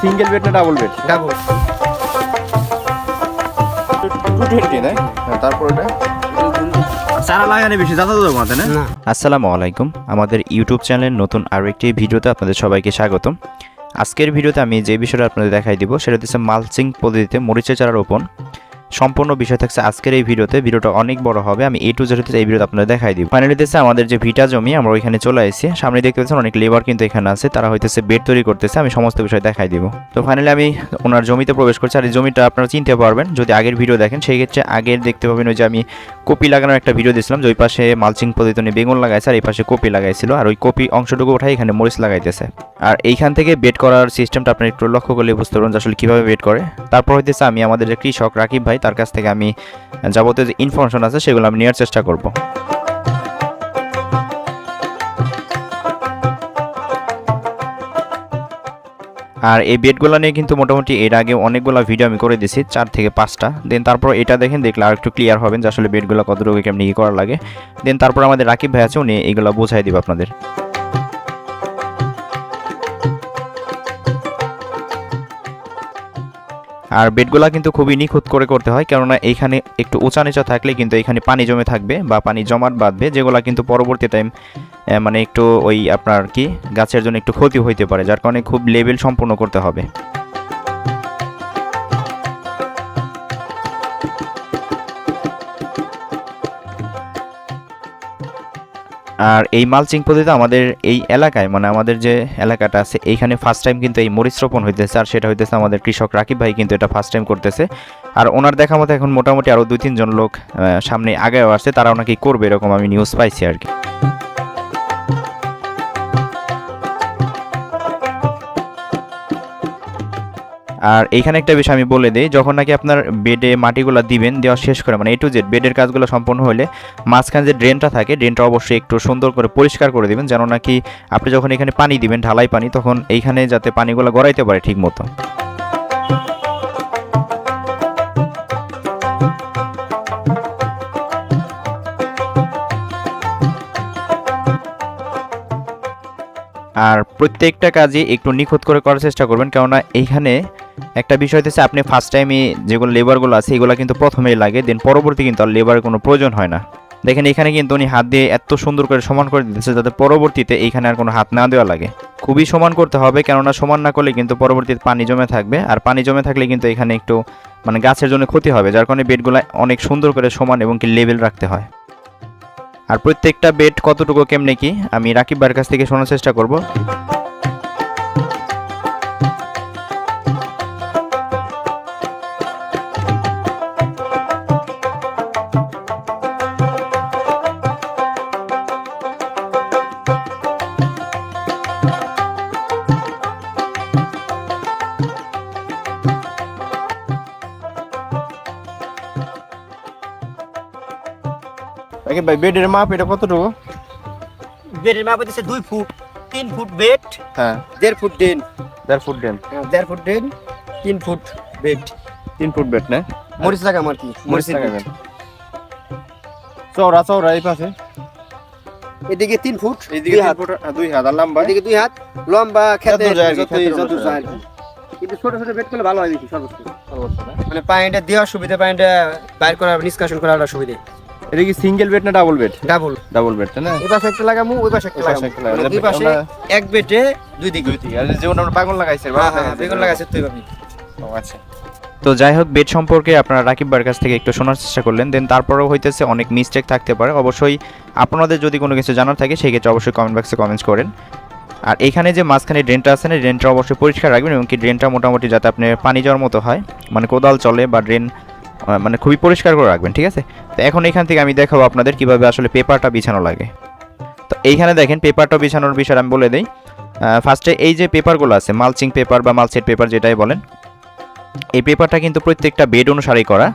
Single bed না double bed? Double. Two twenty না হ্যাঁ তারপর এটা? চারা বেশি তো না? আসসালামু আলাইকুম। আমাদের ইউটিউব চ্যানেলের নতুন আরও একটি ভিডিওতে আপনাদের সবাইকে স্বাগতম। আজকের ভিডিওতে আমি যে বিষয়টা আপনাদের দেখাই দিব সেটা হচ্ছে মালচিং পদ্ধতিতে মরিচের চারা রোপণ। সম্পূর্ণ বিষয় থাকছে আজকের এই ভিডিওতে। ভিডিওটা অনেক বড় হবে। আমি এ টু জেড এই ভিডিওতে আপনাদের দেখাই দিব। ফাইনালি দেখছে আমাদের যে ভিটা জমি, আমরা ওইখানে চলে এসেছি সামনে দেখতে পাচ্ছেন অনেক লেবার কিন্তু এখানে আছে। তারা হইতেছে বেড তৈরি করতেছে। আমি সমস্ত বিষয় দেখাই দিব। তো ফাইনালি আমি ওনার জমিতে প্রবেশ করছি। আর এই জমিটা আপনারা চিনতে পারবেন। যদি আগের ভিডিও দেখেন, সেই ক্ষেত্রে আগের দেখতে পাবেন ওই যে আমি কপি লাগানোর একটা ভিডিও দিয়েছিলাম যে ওই পাশে মালচিং পদ্ধতি নিয়ে বেগুন লাগাইছে আর এই পাশে কপি লাগাইছিল আর ওই কপি অংশটুকু ওঠাই এখানে মরিচ লাগাইতেছে। আর এইখান থেকে বেড করার সিস্টেমটা আপনি একটু লক্ষ্য করলে বুঝতে পারবেন যে আসলে কীভাবে বেড করে। তারপর হইতেছে আমি আমাদের যে কৃষক রাকিব ভাই, তার কাছ থেকে আমি যাবতীয় যে ইনফরমেশন আছে সেগুলো আমি নেওয়ার চেষ্টা করব। আর এই বেডগুলো নিয়ে কিন্তু মোটামুটি এর আগে অনেকগুলো ভিডিও আমি করে দিয়েছি, চার থেকে পাঁচটা। দেন তারপর এটা দেখেন, দেখলে আর একটু ক্লিয়ার হবেন যে আসলে বেডগুলো কতটুকু কেমনি করা লাগে। দেন তারপর আমাদের রাকিব ভাই আছে, উনি এইগুলো বোঝাই দিব আপনাদের। আর বেডগুলা কিন্তু খুবই নিখুঁত করে করতে হয়, কেননা এইখানে একটু উঁচা নিচা থাকলে কিন্তু এখানে পানি জমে থাকবে বা পানি জমাট বাঁধবে, যেগুলা কিন্তু পরবর্তী টাইম মানে একটু ওই আপনার কি, গাছের জন্য একটু ক্ষতি হইতে পারে, যার কারণে খুব লেভেল সম্পূর্ণ করতে হবে। আর এই মালচিং পদ্ধতিতে আমাদের এই এলাকায় মানে আমাদের যে এলাকাটা আছে, এইখানে ফার্স্ট টাইম কিন্তু এই মরিচ রোপণ হইতেছে, আর সেটা হইতেছে আমাদের কৃষক রাকিব ভাই কিন্তু এটা ফার্স্ট টাইম করতেছে। আর ওনার দেখা মতো এখন মোটামুটি আরও দুই তিনজন লোক সামনে আগেও আসছে তারা ওনাকে করবে এরকম আমি নিউজ পাইছি আর কি। আর এইখানে একটা বিষয় আমি বলে দিই, যখন নাকি আপনার বেডে মাটিগুলো দিবেন, দেওয়া শেষ করে মানে এ টু জেড বেডের কাজগুলো সম্পন্ন হলে মাঝখানে যে ড্রেনটা থাকে ড্রেনটা অবশ্যই একটু সুন্দর করে পরিষ্কার করে দিবেন, যেন নাকি আপনি যখন এখানে পানি দিবেন, ঢালাই পানি, তখন এইখানে যাতে পানিগুলো গড়াইতে পারে ঠিক মতো আর প্রত্যেকটা কাজই একটু নিখুঁত করে করার চেষ্টা করবেন, কেননা এইখানে একটা বিষয় হচ্ছে আপনি ফার্স্ট টাইমে যেগুলো লেবারগুলো আছে, এগুলো কিন্তু প্রথমেই লাগে দেন পরবর্তী কিন্তু আর লেবারের কোনো প্রয়োজন হয় না। দেখেন, এখানে কিন্তু উনি হাত দিয়ে এত সুন্দর করে সমান করে দিতেছে, যাতে পরবর্তীতে এইখানে আর কোনো হাত না দেওয়া লাগে। খুবই সমান করতে হবে, কেননা সমান না করলে কিন্তু পরবর্তীতে পানি জমে থাকবে, আর পানি জমে থাকলে কিন্তু এখানে একটু মানে গাছের জন্য ক্ষতি হবে, যার কারণে বেডগুলো অনেক সুন্দর করে সমান এবং কি লেভেল রাখতে হয়। আর প্রত্যেকটা বেড কতটুকু কেমনে কি, আমি রাকিব ভাইয়ের কাছ থেকে শোনার চেষ্টা করব। ওকে ভাই বেডের মাপ এটা কতটুকু? বেডের মাপ হচ্ছে দুই ফুট তিন ফুট বেড হ্যাঁ। দেড় ফুট ডেন। দেড় ফুট দেন দেড় ফুট ডেন তিন ফুট বেড। তিন ফুট বেড না? মরিচ লাগাম আর কি মরিচ লাগাবেন। চৌড়া চৌড়া এই পাশে। এদিকে তিন ফুট এইদিকে দুই হাত। আর দুই হাত। আর লম্বা? এদিকে দুই হাত লম্বা খেতে যত যত যায় কিন্তু ছোট ছোট বেড করলে ভালো হয় দেখি সর্বোচ্চ। সর্বোচ্চ মানে পানিটা দেওয়ার সুবিধা পানিটা বাইর করার নিষ্কাশন করার সুবিধা। এটা কি সিঙ্গেল বেড না double bed double double bed তাই না? এই পাশে একটা লাগামু ওই পাশে একটা ওই পাশে লাগামু। একটা লাগামু। দুই পাশে এক বেডে দুই দিকে দুই থেকে আর যেমন আমরা বাগান লাগাইছি হ্যাঁ হ্যাঁ বেগুন লাগাইছে তুই ভাবি ও আচ্ছা। তো যাই হোক বেড সম্পর্কে আপনারা রাকিব ভাইয়ের কাছ থেকে একটু শোনার চেষ্টা করলেন। দেন তারপরেও হইতেছে অনেক মিস্টেক থাকতে পারে। অবশ্যই আপনাদের যদি কোনো কিছু জানার থাকে সেই ক্ষেত্রে অবশ্যই কমেন্ট বক্সে কমেন্টস করেন। আর এখানে যে মাঝখানে ড্রেনটা আছে না ড্রেনটা অবশ্যই পরিষ্কার রাখবেন এবং কি ড্রেনটা মোটামুটি যাতে আপনি পানি যাওয়ার মতো হয়। মানে কোদাল চলে বা ড্রেন মানে খুবই পরিষ্কার করে রাখবেন, ঠিক আছে? তো এখন এখান থেকে আমি দেখাবো আপনাদের কীভাবে আসলে পেপারটা বিছানো লাগে। তো এইখানে দেখেন, পেপারটা বিছানোর বিষয়টা আমি বলে দিই। ফার্স্টে এই যে পেপারগুলো আছে মালচিং পেপার বা মালসেট পেপার যেটাই বলেন, এই পেপারটা কিন্তু প্রত্যেকটা বেড অনুসারেই করা।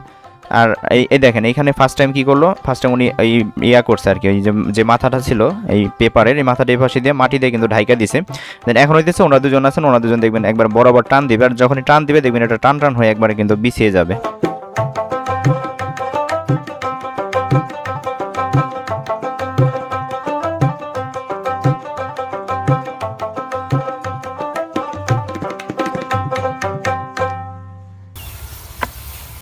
আর এই দেখেন এখানে ফার্স্ট টাইম কি করল? ফার্স্ট টাইম উনি এই ইয়া করছে আর কি ওই যে যে মাথাটা ছিল, এই পেপারের, এই মাথাটা এই পাশে দিয়ে মাটি দিয়ে কিন্তু ঢাইকা দিছে। দেন এখন হইতেছে ওনারা দুজন আছেন, ওনারা দুজন দেখবেন একবার বরাবর টান দিবে। আর যখনই টান দিবে, দেখবেন এটা টান টান হয়ে একবারে কিন্তু বিছিয়ে যাবে।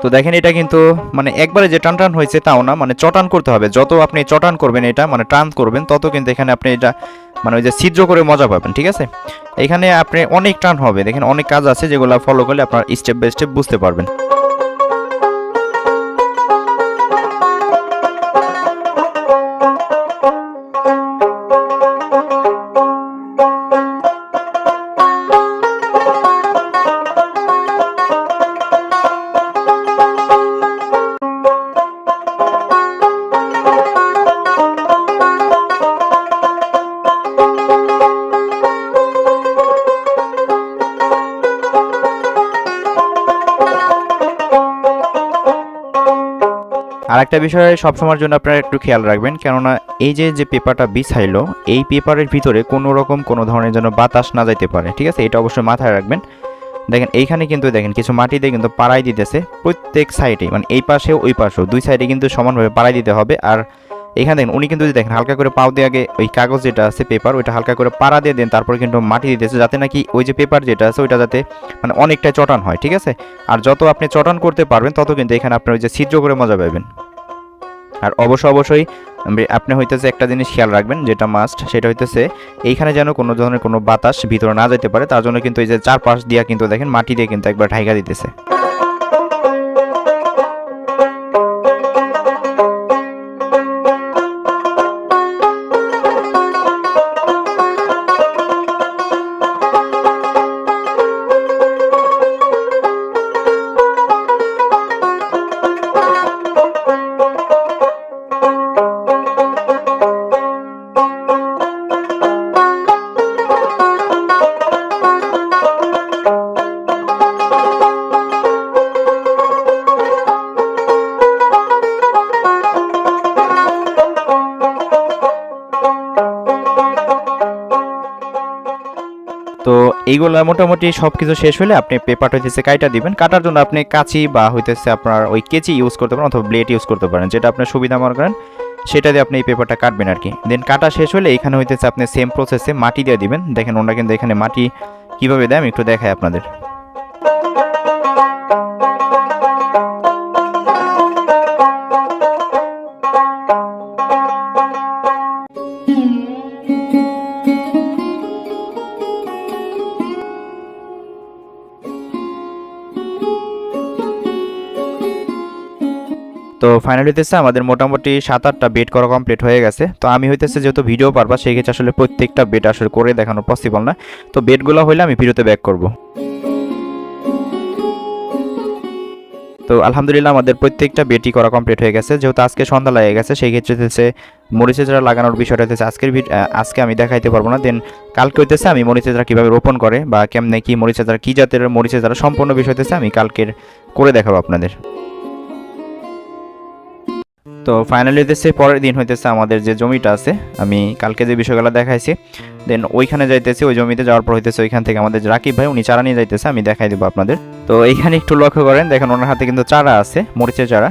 তো দেখেন এটা কিন্তু মানে একবারে যে টান টান হয়েছে তাও না মানে চটান করতে হবে। যত আপনি চটান করবেন এটা মানে টান করবেন, তত কিন্তু এখানে আপনি এটা মানে ওই যে ছিদ্র করে মজা পাবেন, ঠিক আছে? এখানে আপনি অনেক টান হবে, দেখেন অনেক কাজ আছে যেগুলো ফলো করলে আপনার স্টেপ বাই স্টেপ বুঝতে পারবেন। আর একটা বিষয় সবসময়ের জন্য আপনারা একটু খেয়াল রাখবেন, কেননা এই যে যে পেপারটা বিছাইলো, এই পেপারের ভিতরে কোনো রকম কোনো ধরনের যেন বাতাস না যাইতে পারে, ঠিক আছে? এটা অবশ্যই মাথায় রাখবেন। দেখেন, এইখানে কিন্তু দেখেন, কিছু মাটিতে কিন্তু পাড়াই দিতেছে প্রত্যেক সাইডে মানে এই পাশেও ওই পাশেও, দুই সাইডে কিন্তু সমানভাবে পাড়াই দিতে হবে। আর এখানে দেখেন, উনি কিন্তু দেখেন, হালকা করে পাও দিয়ে আগে ওই কাগজ যেটা আছে পেপার, ওইটা হালকা করে পাড়া দিয়ে দেন, তারপর কিন্তু মাটি দিতেছে, যাতে নাকি ওই যে পেপার যেটা আছে, ওইটা যাতে মানে অনেকটা চটান হয়, ঠিক আছে? আর যত আপনি চটান করতে পারবেন, তত কিন্তু এখানে আপনার ওই যে ছিদ্র করে মজা পাবেন। আর অবশ্য অবশ্যই আপনি হইতেছে একটা জিনিস খেয়াল রাখবেন, যেটা মাস্ট সেটা হইতেছে এইখানে যেন কোনো ধরনের কোনো বাতাস ভিতরে না যেতে পারে, তার জন্য কিন্তু এই যে চারপাশ দিয়া কিন্তু দেখেন মাটি দিয়ে কিন্তু একবার ঢাইকা দিতেছে। এইগুলা মোটামুটি সব কিছু শেষ হলে আপনি পেপারটা হইতেছে কাইটা দিবেন, কাটার জন্য আপনি কাঁচি বা হইতেছে আপনার ওই কেচি ইউজ করতে পারেন অথবা ব্লেড ইউজ করতে পারেন, যেটা আপনার সুবিধা মনে করেন, সেটা দিয়ে আপনি এই পেপারটা কাটবেন আর কি দেন কাটা শেষ হলে এখানে হইতেছে আপনি সেম প্রসেসে মাটি দিয়ে দিবেন। দেখেন ওনারা কিন্তু এখানে মাটি কীভাবে দেয়, আমি একটু দেখাই আপনাদের। তো ফাইনাল হইতেছে, আমাদের মোটামুটি সাত আটটা বেড করা কমপ্লিট হয়ে গেছে। তো আমি হইতেছে যেহেতু ভিডিও পারবা, সেই ক্ষেত্রে আসলে প্রত্যেকটা বেড আসলে করে দেখানো পসিবল না। তো বেডগুলো হইলে আমি ভিডিওতে ব্যাক করব। তো আলহামদুলিল্লাহ আমাদের প্রত্যেকটা বেটি করা কমপ্লিট হয়ে গেছে। যেহেতু আজকে সন্ধ্যা লেগে গেছে, সেই ক্ষেত্রে হচ্ছে মরিচে যারা লাগানোর বিষয়টা হচ্ছে আজকের আজকে আমি দেখাইতে পারব না। দেন কালকে হইতেছে আমি মরিচে যারা কীভাবে রোপণ করে বা কেমনে কি মরিচে যারা কী জাতের মরিচে যারা সম্পূর্ণ বিষয় হইতেছে আমি কালকের করে দেখাবো আপনাদের। তো ফাইনালি হইতেছে, পরের দিন হইতেছে আমাদের যে জমিটা আছে, আমি কালকে যে বিষয়গুলো দেখাইছি দেন ওইখানে যাইতেছি, ওই জমিতে যাওয়ার পর হইতেছে ওইখান থেকে আমাদের রাকিব ভাই, উনি চারা নিয়ে যাইতেছে, আমি দেখাই দেবো আপনাদের। তো এইখানে একটু লক্ষ্য করেন, দেখেন ওনার হাতে কিন্তু চারা আছে, মরিচের চারা।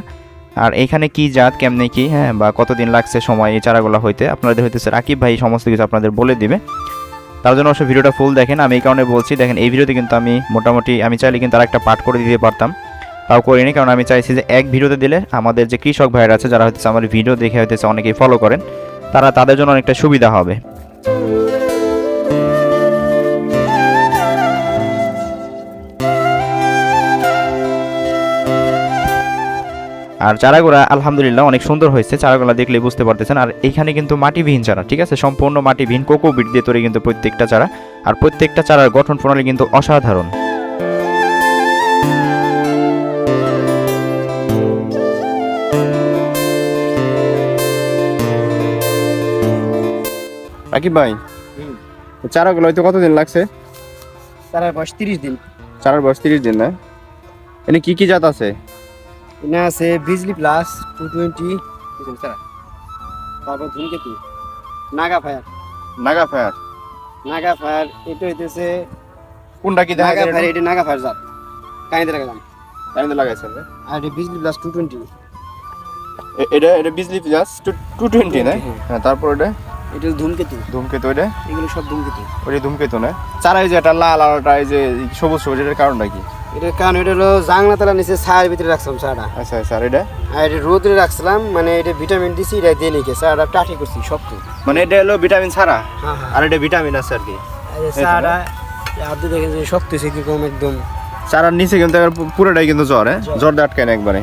আর এইখানে কি জাত, কেমনি কি হ্যাঁ বা কতদিন লাগছে সময় এই চারাগুলো হইতে, আপনাদের হইতেছে রাকিব ভাই সমস্ত কিছু আপনাদের বলে দিবে। তার জন্য অবশ্যই ভিডিওটা ফুল দেখেন, আমি এই কারণে বলছি, দেখেন এই ভিডিওতে কিন্তু আমি মোটামুটি, আমি চাইলে কিন্তু আর একটা পাঠ করে দিতে পারতাম। তাও করিনি, কারণ আমি চাইছি যে এক ভিডিওতে দিলে আমাদের যে কৃষক ভাইরা আছে, যারা হচ্ছে আমার ভিডিও দেখে হইতেছে অনেকেই ফলো করেন, তারা তাদের জন্য অনেকটা সুবিধা হবে। আর চারাগুলা আলহামদুলিল্লাহ অনেক সুন্দর হয়েছে, চারাগুলা দেখলে বুঝতে পারতেছেন। আর এখানে কিন্তু মাটিবিহীন চারা, ঠিক আছে? সম্পূর্ণ মাটিবিহীন কোকো বিট দিয়ে তৈরি কিন্তু প্রত্যেকটা চারা। আর প্রত্যেকটা চারার গঠন প্রণালী কিন্তু অসাধারণ। রাকিব ভাই? চারাগুলো হয়তো কতদিন লাগছে? তার বয়স তিরিশ দিন। চারার বয়স তিরিশ দিন না? এনে কি কি জাত আছে? এনে আছে বিজলি প্লাস টু টোয়েন্টি। তারপর ধূমকেতু। Naga fire. Naga fire? Naga fire এটা হইতেছে কোনটা কি নাগা ফায়ার এটা? নাগা ফায়ার জাত। কাহিনীতে লাগালাম এটা লাগাইছেন আর এটা বিজলি প্লাস টু টোয়েন্টি। এটা এটা বিজলি প্লাস টু টোয়েন্টি না? হ্যাঁ তারপর এটা এটা ধূমকেতু। ধূমকেতু এটা? এগুলো সব ধূমকেতু। ওটা ধূমকেতু না? চারা এই যে একটা লাল আর একটা এই যে সবুজ সবুজ এটার কারণটা কি? এটার কারণ এটা হলো জাংলা তালা নিচে ছায়ের ভিতরে রাখছিলাম চাটা আচ্ছা আচ্ছা আর এটা? আর এটা রোদে রাখছিলাম মানে এটা ভিটামিন দিছি এটা দিয়ে নিকে চাটা টাটি করছি শক্ত। মানে এটা হলো ভিটামিন ছাড়া? হ্যাঁ হ্যাঁ। আর এটা ভিটামিন আছে আর কি? চাটা আপনি দেখেন যে শক্ত হয়েছে কীরকম একদম। চারার নিচে কিন্তু পুরোটাই কিন্তু জ্বর হ্যাঁ? জ্বর। আটকায় না একবারে?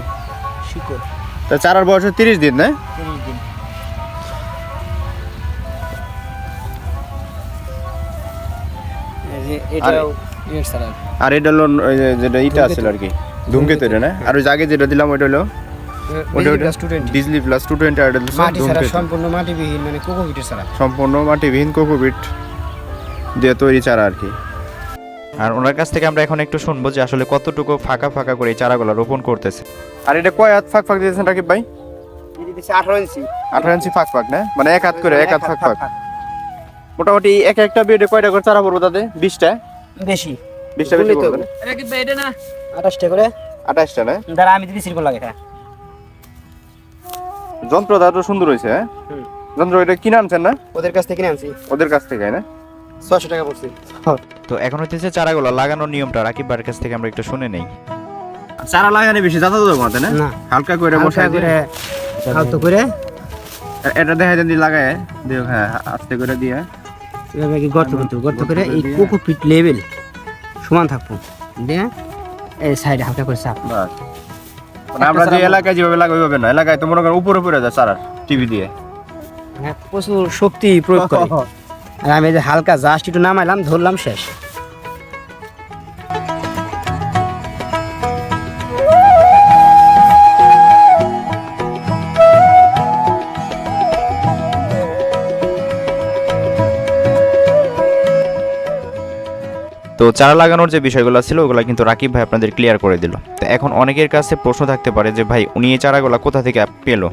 শিকড়। তা চারার বয়স তিরিশ দিন না? এটাও ইয়ের সালাদ আর এটা হলো যেটা ইটা আছিল আর কি। ধূমকেতু এটা না? আর ওই আগে যেটা দিলাম ওইটা হলো ডিজলি প্লাস টু টোয়েন্টি আর। সম্পূর্ণ মাটিবিহীন মানে কোকোপিটের ছাড়া। সম্পূর্ণ মাটিবিহীন কোকোপিট দিয়ে তৈরি চারা আর কি। আর ওনার কাছ থেকে আমরা এখন একটু শুনব যে আসলে কতটুকু ফাঁকা ফাঁকা করে এই চারাগুলো রোপণ করতেছে। আর এটা কয় হাত ফাঁক ফাঁক দিয়েছেন রাকিব ভাই? আঠারো ইঞ্চি। আঠারো ইঞ্চি ফাঁক ফাঁক না? মানে এক হাত করে এক হাত ফাঁক ফাঁক। মোটামুটি এক একটা বেডে কয়টা করে চারা পড়ব তাতে? বিশটা? বেশি। বিশটা বেশি পড়বে না? আঠাশটা করে? আঠাশটা না? দাঁড়া আমি দিদি সিরকম লাগে যন্ত্রটা তো সুন্দর হয়েছে হ্যাঁ? যন্ত্র এটা কিনে আনছেন না? ওদের কাছ থেকে কিনে আনছি। ওদের কাছ থেকে না? ছশো টাকা পড়ছে। তো এখন হইতেছে চারাগুলো লাগানোর নিয়মটা রাকিব ভাইয়ের কাছ থেকে আমরা একটু শুনে নেই। চারা লাগানো বেশি যাতা তো না? হালকা করে হালকা করে হালতো করে। এটা দেখা যায় লাগায়। দিও হ্যাঁ আস্তে করে দিয়ে। এভাবে গর্ত করতে হবে। গর্ত করে এই কোকো ফিট লেভেল সমান থাকব। দিয়ে এই সাইডে হালকা করে চাপ। মানে আমরা যে এলাকায় যেভাবে লাগাই ওইভাবে না। এলাকায় তো মনে করেন উপরে উপরে যায় সারা টিভি দিয়ে। হ্যাঁ, প্রচুর শক্তি প্রয়োগ করে। আর আমি যে হালকা জাস্ট একটু নামাইলাম ধরলাম শেষ। চারা লাগানোর যে বিষয়গুলো ছিল, ওগুলো কিন্তু রাকিব ভাই আপনাদের ক্লিয়ার করে দিল। তো এখন অনেকের কাছে প্রশ্ন থাকতে পারে যে, ভাই, উনি এই চারাগুলো কোথা থেকে পেল?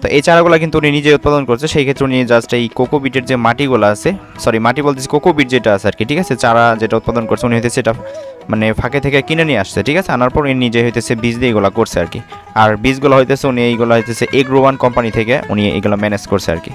তো এই চারাগুলো কিন্তু উনি নিজে উৎপাদন করছে, সেই ক্ষেত্রে উনি জাস্ট এই কোকোবিটের যে মাটিগুলো আছে সরি মাটি বলতেছি কোকোবিট যেটা আছে আর কি ঠিক আছে? চারা যেটা উৎপাদন করছে, উনি হইতেছে এটা মানে ফাঁকে থেকে কিনে নিয়ে আসছে, ঠিক আছে? আনার পর উনি নিজে হইতেছে বীজ দিয়ে এগুলো করছে আর কি আর বীজগুলো হইতেছে, উনি এইগুলো হইতেছে এগ্রোওয়ান কোম্পানি থেকে উনি এগুলো ম্যানেজ করছে আর কি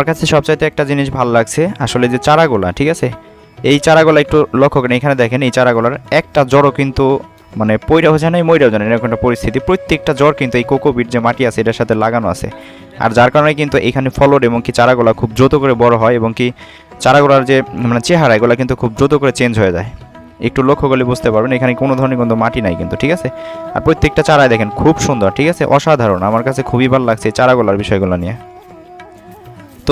আমার কাছে সবচাইতে একটা জিনিস ভালো লাগছে আসলে যে চারাগুলা, ঠিক আছে? এই চারাগুলা একটু লক্ষ্য করেন, এখানে দেখেন এই চারাগুলার একটা জ্বরও কিন্তু মানে পইরাও যায় না মইরাও যায় না, এরকম একটা পরিস্থিতি। প্রত্যেকটা জ্বর কিন্তু এই কোকোবিট যে মাটি আছে, এটার সাথে লাগানো আছে। আর যার কারণে কিন্তু এখানে ফলন এবং কি চারাগুলা খুব দ্রুত করে বড় হয় এবং কি চারাগুলার যে মানে চেহারা, এগুলো কিন্তু খুব দ্রুত করে চেঞ্জ হয়ে যায়। একটু লক্ষ্য করলে বুঝতে পারবেন, এখানে কোনো ধরনের কিন্তু মাটি নাই কিন্তু, ঠিক আছে? আর প্রত্যেকটা চারায় দেখেন খুব সুন্দর, ঠিক আছে? অসাধারণ, আমার কাছে খুবই ভালো লাগছে চারাগুলার বিষয়গুলো নিয়ে।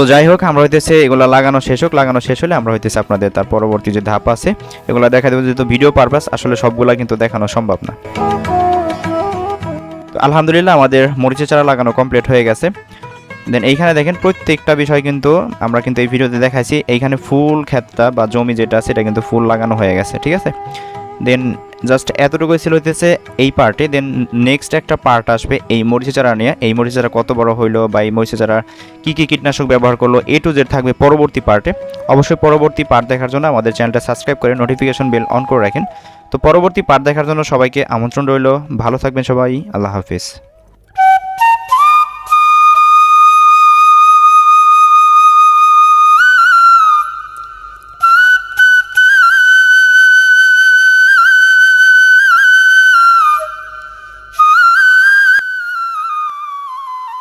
তো যাই হোক, আমরা হইতেছে এগুলো লাগানো শেষ হোক, লাগানো শেষ হলে আমরা হইতেছে আপনাদের তার পরবর্তী যে ধাপ আছে, এগুলো দেখা দেবো, যেহেতু ভিডিও পারপাস আসলে সবগুলা কিন্তু দেখানো সম্ভব না। তো আলহামদুলিল্লাহ আমাদের মরিচের চারা লাগানো কমপ্লিট হয়ে গেছে। দেন এইখানে দেখেন প্রত্যেকটা বিষয় কিন্তু আমরা কিন্তু এই ভিডিওতে দেখাইছি। এইখানে ফুল, ক্ষেতটা বা জমি যেটা এটা কিন্তু ফুল লাগানো হয়ে গেছে, ঠিক আছে? দেন জাস্ট এতটুকু ছিল হইতেছে এই পার্টে দেন নেক্সট একটা পার্ট আসবে এই মরিচা চারা নিয়ে। এই মরিচা চারা কত বড় হইল বা এই মরিচা চারা কী কী কীটনাশক ব্যবহার করল এ টু জেড থাকবে পরবর্তী পার্টে অবশ্যই পরবর্তী পার্ট দেখার জন্য আমাদের চ্যানেলটা সাবস্ক্রাইব করে নোটিফিকেশন বেল অন করে রাখেন। তো পরবর্তী পার্ট দেখার জন্য সবাইকে আমন্ত্রণ রইল। ভালো থাকবেন সবাই। আল্লাহ হাফিজ।